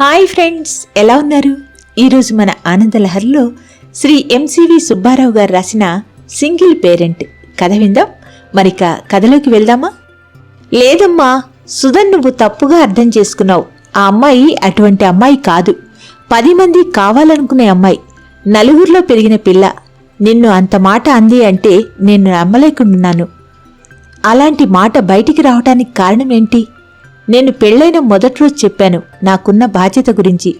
Hi friends ఎలా ఉన్నారు? ఈరోజు మన ఆనందలహరిలో శ్రీ ఎంసివి సుబ్బారావు గారు రాసిన సింగిల్ పేరెంట్ కథ విందాం. మరిక కథలోకి వెళ్దామా? లేదమ్మా సుధన్ నువ్వు తప్పుగా అర్థం చేసుకున్నావు. ఆ అమ్మాయి అటువంటి అమ్మాయి కాదు. పది మంది కావాలనుకునే అమ్మాయి. నలుగురిలో పెరిగిన పిల్ల. నిన్ను అంత మాట అంది అంటే నేను నమ్మలేకుండున్నాను. అలాంటి మాట బయటికి రావటానికి కారణం ఏంటి? నేను పెళ్ళైన మొదటి రోజు చెప్పాను నాకున్న బాధ్యత గురించి.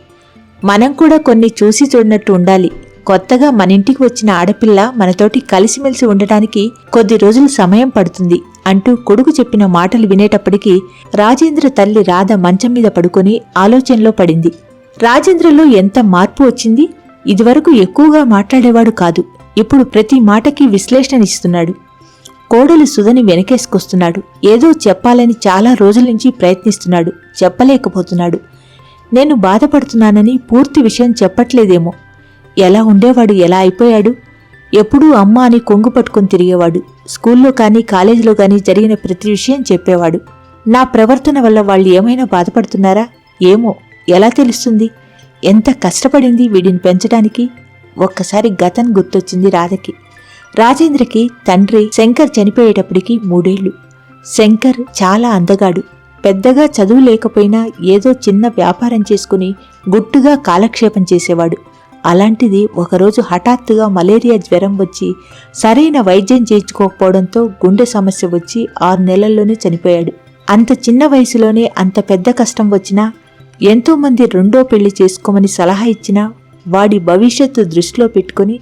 మనం కూడా కొన్ని చూసి చూడనట్టు ఉండాలి. కొత్తగా మన ఇంటికి వచ్చిన ఆడపిల్ల మనతోటి కలిసిమెలిసి ఉండటానికి కొద్ది రోజులు సమయం పడుతుంది అంటూ కొడుకు చెప్పిన మాటలు వినేటప్పటికీ రాజేంద్ర తల్లి రాధ మంచం మీద పడుకొని ఆలోచనలో పడింది. రాజేంద్రలో ఎంత మార్పు వచ్చింది? ఇదివరకు ఎక్కువగా మాట్లాడేవాడు కాదు. ఇప్పుడు ప్రతి మాటకి విశ్లేషణ ఇస్తున్నాడు కోడలు సుధని వెనకేసుకొస్తున్నాడు. ఏదో చెప్పాలని చాలా రోజుల నుంచి ప్రయత్నిస్తున్నాడు. చెప్పలేకపోతున్నాడు. నేను బాధపడుతున్నానని పూర్తి విషయం చెప్పట్లేదేమో. ఎలా ఉండేవాడు? ఎలా అయిపోయాడు? ఎప్పుడూ అమ్మ అని కొంగు పట్టుకుని తిరిగేవాడు. స్కూల్లో కానీ కాలేజీలో కానీ జరిగిన ప్రతి విషయం చెప్పేవాడు. నా ప్రవర్తన వల్ల వాళ్ళు ఏమైనా బాధపడుతున్నారా? ఏమో. ఎలా తెలుస్తుంది? ఎంత కష్టపడింది వీడిని పెంచడానికి? ఒక్కసారి గతం గుర్తొచ్చింది రాధకి. రాజేంద్రకి తండ్రి శంకర్ చనిపోయేటప్పటికి మూడేళ్ళు. శంకర్ చాలా అందగాడు. పెద్దగా చదువు లేకపోయినా ఏదో చిన్న వ్యాపారం చేసుకుని గుట్టుగా కాలక్షేపం చేసేవాడు. అలాంటిది ఒకరోజు హఠాత్తుగా మలేరియా జ్వరం వచ్చి సరైన వైద్యం చేయించుకోకపోవడంతో గుండె సమస్య వచ్చి ఆరు నెలల్లోనే చనిపోయాడు. అంత చిన్న వయసులోనే అంత పెద్ద కష్టం వచ్చినా ఎంతోమంది రెండో పెళ్ళి చేసుకోమని సలహా ఇచ్చినా వాడి భవిష్యత్తు దృష్టిలో పెట్టుకుని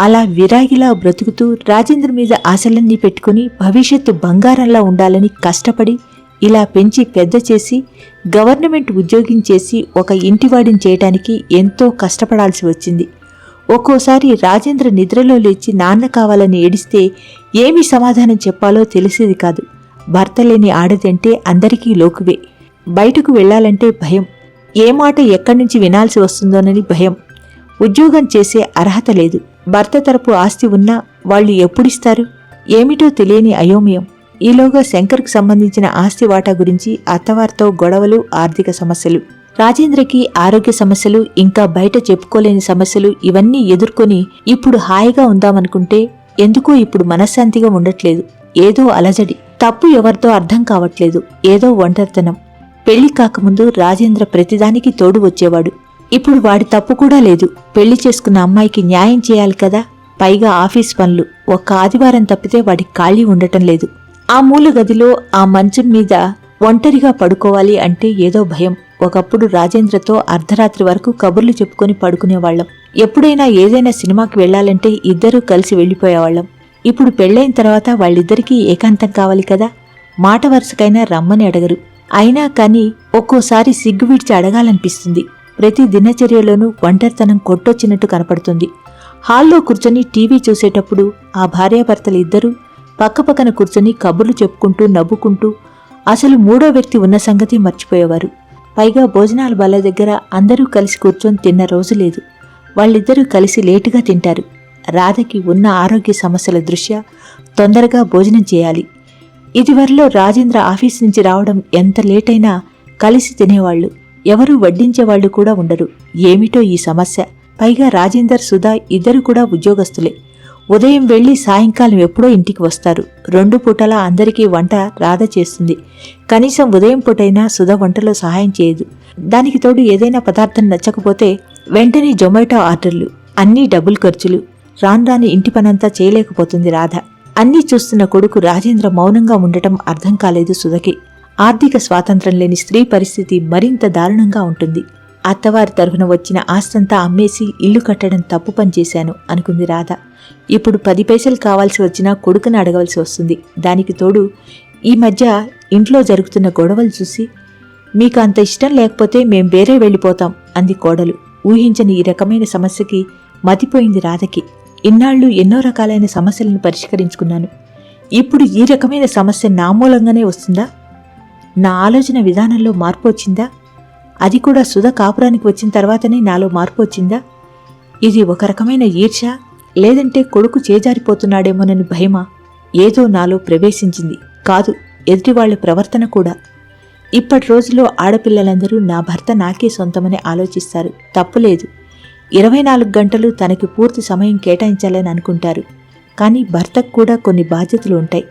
అలా విరాగిలా బ్రతుకుతూ రాజేంద్ర మీద ఆశలన్నీ పెట్టుకుని భవిష్యత్తు బంగారంలా ఉండాలని కష్టపడి ఇలా పెంచి పెద్ద చేసి గవర్నమెంట్ ఉద్యోగం చేసి ఒక ఇంటివాడిని చేయటానికి ఎంతో కష్టపడాల్సి వచ్చింది. ఒక్కోసారి రాజేంద్ర నిద్రలో లేచి నాన్న కావాలని ఏడిస్తే ఏమి సమాధానం చెప్పాలో తెలిసేది కాదు. భర్త లేని ఆడదంటే అందరికీ లోకువే. బయటకు వెళ్ళాలంటే భయం. ఏ మాట ఎక్కడి నుంచి వినాల్సి వస్తుందోనని భయం. ఉద్యోగం చేసే అర్హత లేదు. భర్త తరపు ఆస్తి ఉన్నా వాళ్ళు ఎప్పుడిస్తారు? ఏమిటో తెలియని అయోమయం. ఈలోగా శంకర్కు సంబంధించిన ఆస్తి వాటా గురించి అత్తవారితో గొడవలు ఆర్థిక సమస్యలు. రాజేంద్రకి ఆరోగ్య సమస్యలు ఇంకా బయట చెప్పుకోలేని సమస్యలు ఇవన్నీ ఎదుర్కొని ఇప్పుడు హాయిగా ఉందామనుకుంటే ఎందుకో ఇప్పుడు మనశ్శాంతిగా ఉండట్లేదు. ఏదో అలజడి. తప్పు ఎవరితో అర్థం కావట్లేదు. ఏదో ఒంటరితనం. పెళ్ళి కాకముందు రాజేంద్ర ప్రతిదానికి తోడు వచ్చేవాడు. ఇప్పుడు వాడి తప్పు కూడా లేదు. పెళ్ళి చేసుకున్న అమ్మాయికి న్యాయం చేయాలి కదా. పైగా ఆఫీస్ పనులు. ఒక్క ఆదివారం తప్పితే వాడికి ఖాళీ ఉండటం లేదు. ఆ మూల గదిలో ఆ మంచం మీద ఒంటరిగా పడుకోవాలి అంటే ఏదో భయం. ఒకప్పుడు రాజేంద్రతో అర్ధరాత్రి వరకు కబుర్లు చెప్పుకొని పడుకునేవాళ్ళం ఎప్పుడైనా ఏదైనా సినిమాకి వెళ్ళాలంటే ఇద్దరూ కలిసి వెళ్ళిపోయేవాళ్ళం ఇప్పుడు పెళ్ళైన తర్వాత వాళ్ళిద్దరికీ ఏకాంతం కావాలి కదా. మాట వరుసకైనా రమ్మని అడగరు. అయినా కానీ ఒక్కోసారి సిగ్గు విడిచి అడగాలనిపిస్తుంది. ప్రతి దినచర్యలోనూ ఒంటరితనం కొట్టొచ్చినట్టు కనపడుతుంది. హాల్లో కూర్చొని టీవీ చూసేటప్పుడు ఆ భార్యాభర్తలు ఇద్దరూ పక్కపక్కన కూర్చొని కబుర్లు చెప్పుకుంటూ నవ్వుకుంటూ అసలు మూడో వ్యక్తి ఉన్న సంగతి మర్చిపోయేవారు. పైగా భోజనాల బల్ల దగ్గర అందరూ కలిసి కూర్చొని తిన్న రోజు లేదు. వాళ్ళిద్దరూ కలిసి లేటుగా తింటారు. రాధకి ఉన్న ఆరోగ్య సమస్యల దృష్ట్యా తొందరగా భోజనం చేయాలి. ఇదివరలో రాజేంద్ర ఆఫీస్ నుంచి రావడం ఎంత లేటైనా కలిసి తినేవాళ్ళు. ఎవరూ వడ్డించేవాళ్ళు కూడా ఉండరు. ఏమిటో ఈ సమస్య. పైగా రాజేందర్ సుధా ఇద్దరు కూడా ఉద్యోగస్తులే. ఉదయం వెళ్ళి సాయంకాలం ఎప్పుడో ఇంటికి వస్తారు. రెండు పూటలా అందరికీ వంట రాధ చేస్తుంది. కనీసం ఉదయం పూటైనా సుధ వంటలో సహాయం చేయదు. దానికి తోడు ఏదైనా పదార్థం నచ్చకపోతే వెంటనే జొమాటో ఆర్డర్లు అన్నీ డబుల్ ఖర్చులు. రాను రాని ఇంటి పనంతా చేయలేకపోతుంది రాధ. అన్నీ చూస్తున్న కొడుకు రాజేంద్ర మౌనంగా ఉండటం అర్థం కాలేదు సుధకి. ఆర్థిక స్వాతంత్రం లేని స్త్రీ పరిస్థితి మరింత దారుణంగా ఉంటుంది. అత్తవారి తరఫున వచ్చిన ఆస్తంతా అమ్మేసి ఇల్లు కట్టడం తప్పు పని చేశాను అనుకుంది రాధ. ఇప్పుడు పది పైసలు కావాల్సి వచ్చినా కొడుకుని అడగవలసి వస్తుంది. దానికి తోడు ఈ మధ్య ఇంట్లో జరుగుతున్న గొడవలు చూసి మీకు అంత ఇష్టం లేకపోతే మేం వేరే వెళ్ళిపోతాం అంది కోడలు. ఊహించని ఈ రకమైన సమస్యకి మతిపోయింది రాధకి. ఇన్నాళ్ళు ఎన్నో రకాలైన సమస్యలను పరిష్కరించుకున్నాను. ఇప్పుడు ఈ రకమైన సమస్య నా మూలంగానే వస్తుందా? నా ఆలోచన విధానంలో మార్పు వచ్చిందా? అది కూడా సుధ కాపురానికి వచ్చిన తర్వాతనే నాలో మార్పు వచ్చిందా? ఇది ఒక రకమైన ఈర్ష లేదంటే కొడుకు చేజారిపోతున్నాడేమోనని భయమా? ఏదో నాలో ప్రవేశించింది. కాదు ఎదుటివాళ్ళ ప్రవర్తన కూడా. ఇప్పటి రోజుల్లో ఆడపిల్లలందరూ నా భర్త నాకే సొంతమని ఆలోచిస్తారు. తప్పులేదు. ఇరవై నాలుగు గంటలు తనకి పూర్తి సమయం కేటాయించాలని అనుకుంటారు. కానీ భర్తకు కూడా కొన్ని బాధ్యతలు ఉంటాయి.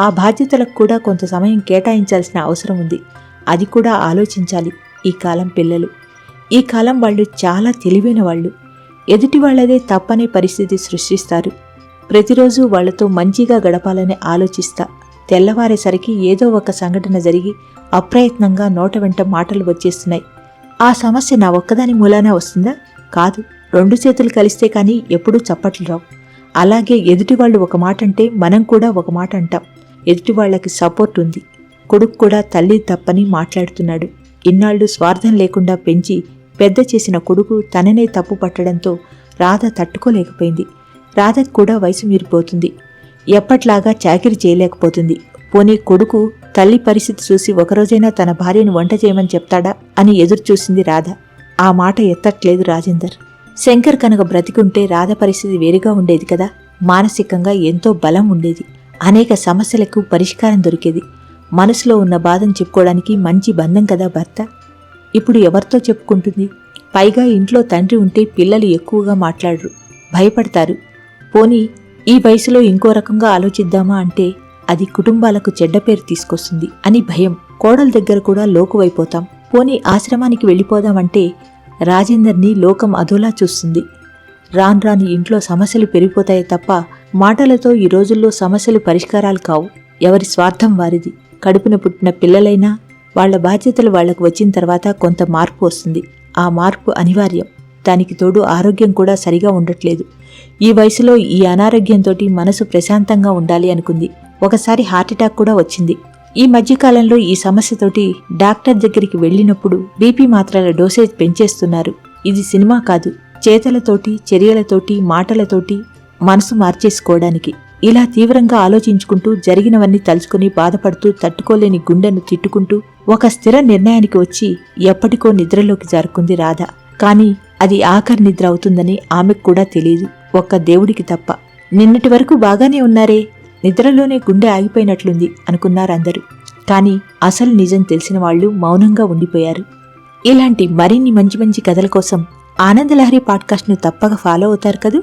ఆ బాధ్యతలకు కూడా కొంత సమయం కేటాయించాల్సిన అవసరం ఉంది. అది కూడా ఆలోచించాలి ఈ కాలం పిల్లలు. ఈ కాలం వాళ్ళు చాలా తెలివైన వాళ్ళు. ఎదుటి వాళ్ళదే తప్పనే పరిస్థితి సృష్టిస్తారు. ప్రతిరోజు వాళ్ళతో మంచిగా గడపాలని ఆలోచిస్తా. తెల్లవారేసరికి ఏదో ఒక సంఘటన జరిగి అప్రయత్నంగా నోట వెంట మాటలు వచ్చేస్తున్నాయి. ఆ సమస్య నా ఒక్కదాని మూలానే వస్తుందా? కాదు. రెండు చేతులు కలిస్తే కానీ ఎప్పుడూ చప్పట్లు రావు. అలాగే ఎదుటి వాళ్ళు ఒక మాట అంటే మనం కూడా ఒక మాట అంటాం. ఎదుటి వాళ్ళకి సపోర్ట్ ఉంది. కొడుకు కూడా తల్లి తప్పని మాట్లాడుతున్నాడు. ఇన్నాళ్ళు స్వార్థం లేకుండా పెంచి పెద్ద చేసిన కొడుకు తననే తప్పు పట్టడంతో రాధ తట్టుకోలేకపోయింది. రాధకు కూడా వయసు మీరిపోతుంది. ఎప్పట్లాగా చాకిరి చేయలేకపోతుంది. పోనీ కొడుకు తల్లి పరిస్థితి చూసి ఒకరోజైనా తన భార్యను వంట చేయమని చెప్తాడా అని ఎదురుచూసింది రాధ. ఆ మాట ఎత్తట్లేదు రాజేందర్. శంకర్ కనుక బ్రతికుంటే రాధ పరిస్థితి వేరుగా ఉండేది కదా. మానసికంగా ఎంతో బలం ఉండేది. అనేక సమస్యలకు పరిష్కారం దొరికేది. మనసులో ఉన్న బాధను చెప్పుకోవడానికి మంచి బంధం కదా భర్త? ఇప్పుడు ఎవరితో చెప్పుకుంటుంది? పైగా ఇంట్లో తండ్రి ఉంటే పిల్లలు ఎక్కువగా మాట్లాడరు భయపడతారు. పోనీ ఈ వయసులో ఇంకో రకంగా ఆలోచిద్దామా అంటే అది కుటుంబాలకు చెడ్డ పేరు తీసుకొస్తుంది అని భయం. కోడల దగ్గర కూడా లోకువైపోతాం. పోనీ ఆశ్రమానికి వెళ్ళిపోదామంటే రాజేందర్ని లోకం అదోలా చూస్తుంది. రాను రాని ఇంట్లో సమస్యలు పెరిగిపోతాయి తప్ప మాటలతో ఈ రోజుల్లో సమస్యలు పరిష్కారాలు కావు. ఎవరి స్వార్థం వారిది. కడుపున పుట్టిన పిల్లలైనా వాళ్ళ బాధ్యతలు వాళ్ళకు వచ్చిన తర్వాత కొంత మార్పు వస్తుంది. ఆ మార్పు అనివార్యం. దానికి తోడు ఆరోగ్యం కూడా సరిగా ఉండట్లేదు. ఈ వయసులో ఈ అనారోగ్యంతో మనసు ప్రశాంతంగా ఉండాలి అనుకుంది. ఒకసారి హార్ట్అటాక్ కూడా వచ్చింది. ఈ మధ్యకాలంలో ఈ సమస్యతోటి డాక్టర్ దగ్గరికి వెళ్ళినప్పుడు బీపీ మాత్రల డోసేజ్ పెంచేస్తున్నారు. ఇది సినిమా కాదు. చేతలతోటి చర్యలతోటి మాటలతోటి మనసు మార్చేసుకోవడానికి. ఇలా తీవ్రంగా ఆలోచించుకుంటూ జరిగినవన్నీ తలుచుకుని బాధపడుతూ తట్టుకోలేని గుండెను తిట్టుకుంటూ ఒక స్థిర నిర్ణయానికి వచ్చి ఎప్పటికో నిద్రలోకి జారుకుంది రాధ. కాని అది ఆఖరి నిద్ర అవుతుందని ఆమెకు కూడా తెలియదు. ఒక్క దేవుడికి తప్ప. నిన్నటి వరకు బాగానే ఉన్నారే. నిద్రలోనే గుండె ఆగిపోయినట్లుంది అనుకున్నారందరూ కాని అసలు నిజం తెలిసిన వాళ్ళు మౌనంగా ఉండిపోయారు. ఇలాంటి మరిన్ని మంచి మంచి కథల కోసం ఆనందలహరి పాడ్కాస్ట్ను తప్పక ఫాలో అవుతారు కదూ?